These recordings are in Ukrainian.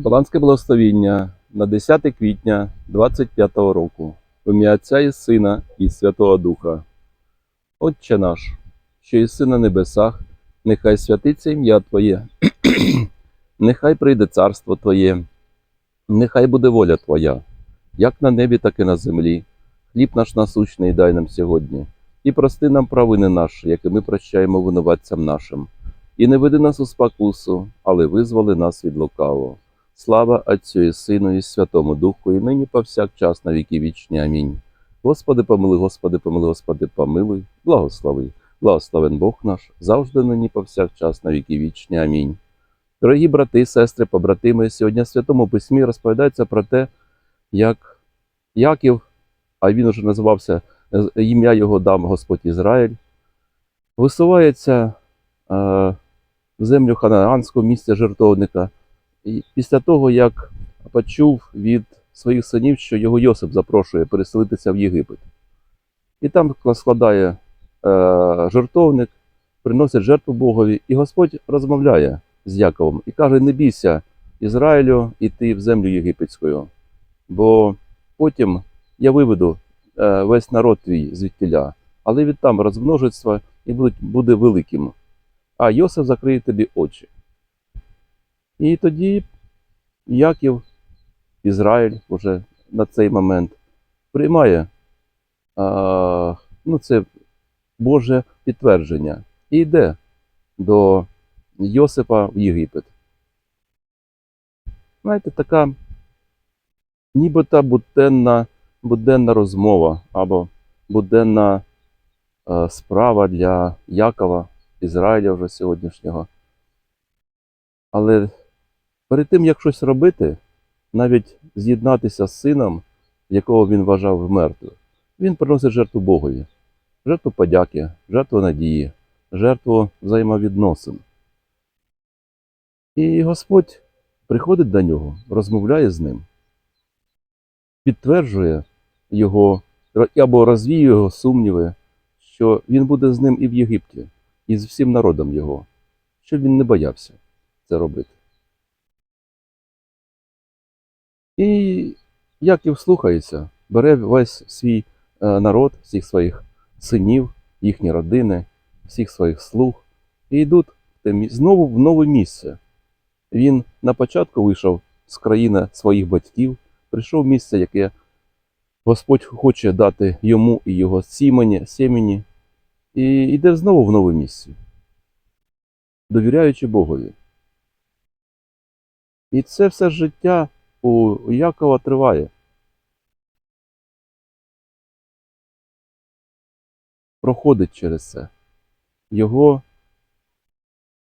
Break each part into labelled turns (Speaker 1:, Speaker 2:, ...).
Speaker 1: Кабаланське благословіння на 10 квітня 25 року. В ім'я Отця і Сина і Святого Духа. Отче наш, що єси на небесах, нехай святиться ім'я Твоє, нехай прийде царство Твоє, нехай буде воля Твоя, як на небі, так і на землі. Хліб наш насущний дай нам сьогодні, і прости нам провини наші, які ми прощаємо винуватцям нашим. І не веди нас у спокусу, але визволи нас від лукавого. Слава Отцю і Сину, і Святому Духу, і нині повсякчас на віки вічні. Амінь. Господи, помилуй, Господи, помилуй, Господи, помилуй, благослови. Благословен Бог наш, завжди нині повсякчас на віки вічні. Амінь. Дорогі брати, сестри, побратими, сьогодні в Святому Письмі розповідається про те, як Яків, а він уже називався е, ім'я його дам Господь Ізраїль, висувається е, в землю ханаанську місця жертовника. Після того, як почув від своїх синів, що його Йосип запрошує переселитися в Єгипет. І там складає е, жертовник, приносить жертву Богові, і Господь розмовляє з Яковом і каже: Не бійся Ізраїлю іти в землю єгипетську, бо потім я виведу е, весь народ твій звідтіля, але від там розмножиться і буде, буде великим. А Йосиф закриє тобі очі. І тоді Яків, Ізраїль уже на цей момент приймає а, ну, це Боже підтвердження і йде до Йосипа в Єгипет. Знаєте, така нібито буденна, буденна розмова або буденна е, справа для Якова, Ізраїля вже сьогоднішнього. Але перед тим, як щось робити, навіть з'єднатися з сином, якого він вважав мертвим, він приносить жертву Богові, жертву подяки, жертву надії, жертву взаємовідносин. І Господь приходить до нього, розмовляє з ним, підтверджує його або розвіює його сумніви, що він буде з ним і в Єгипті, і з всім народом його, щоб він не боявся це робити. І Яків слухається, бере весь свій е, народ, всіх своїх синів, їхні родини, всіх своїх слуг, і йдуть знову в нове місце. Він на початку вийшов з країни своїх батьків, прийшов в місце, яке Господь хоче дати йому і його сімені, сімені, і йде знову в нове місце, довіряючи Богові. І це все життя у Якова триває. Проходить через це. Його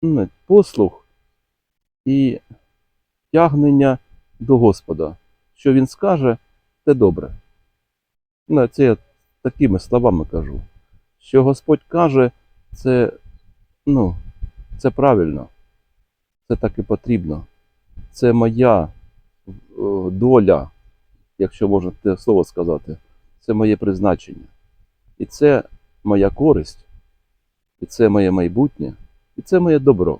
Speaker 1: ну, послух і тягнення до Господа. Що він скаже, те добре. Ну, це я такими словами кажу. Що Господь каже, це, ну, це правильно, це так і потрібно. Це моя доля, якщо можна те слово сказати, це моє призначення. І це моя користь, і це моє майбутнє, і це моє добро.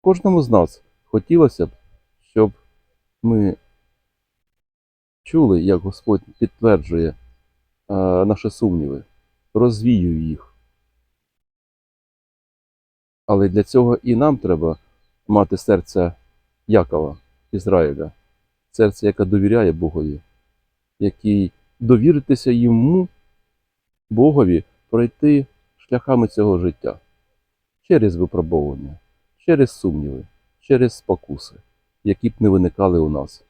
Speaker 1: Кожному з нас хотілося б, щоб ми чули, як Господь підтверджує е, наші сумніви, розвіює їх. Але для цього і нам треба мати серце Якова, Ізраїля, серце, яке довіряє Богові, який довіритися йому, Богові, пройти шляхами цього життя через випробовування, через сумніви, через спокуси, які б не виникали у нас.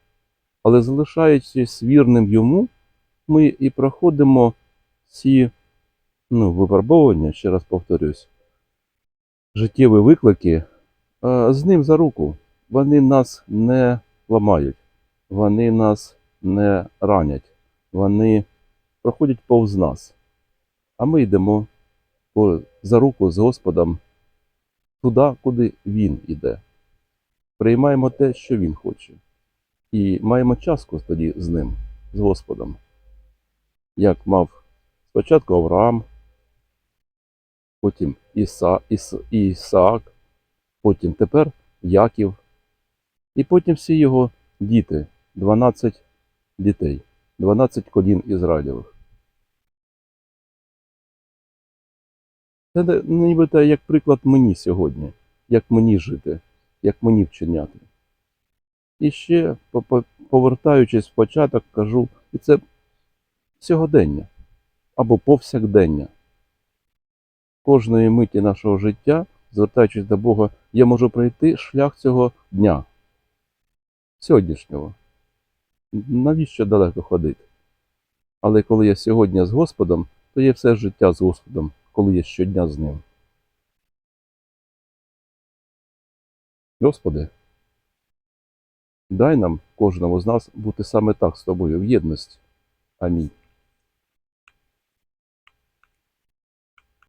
Speaker 1: Але залишаючись вірним йому, ми і проходимо ці ну, випробовування, ще раз повторюсь, життєві виклики з ним за руку. Вони нас не ламають, вони нас не ранять, вони проходять повз нас. А ми йдемо за руку з Господом туди, куди Він іде. Приймаємо те, що Він хоче. І маємо частку тоді з ним, з Господом. Як мав спочатку Авраам, потім Іса, Іс, Ісаак, потім тепер Яків, і потім всі його діти, 12 дітей, 12 колін Ізраїлевих. Це не- нібито як приклад мені сьогодні, як мені жити, як мені вчиняти. І ще, по- по- повертаючись в початок, кажу, і це сьогодення або повсякдення. Кожної миті нашого життя, звертаючись до Бога, я можу пройти шлях цього дня, сьогоднішнього. Навіщо далеко ходити? Але коли я сьогодні з Господом, то є все життя з Господом, коли я щодня з ним. Господи, дай нам, кожному з нас, бути саме так з тобою в єдності. Амінь.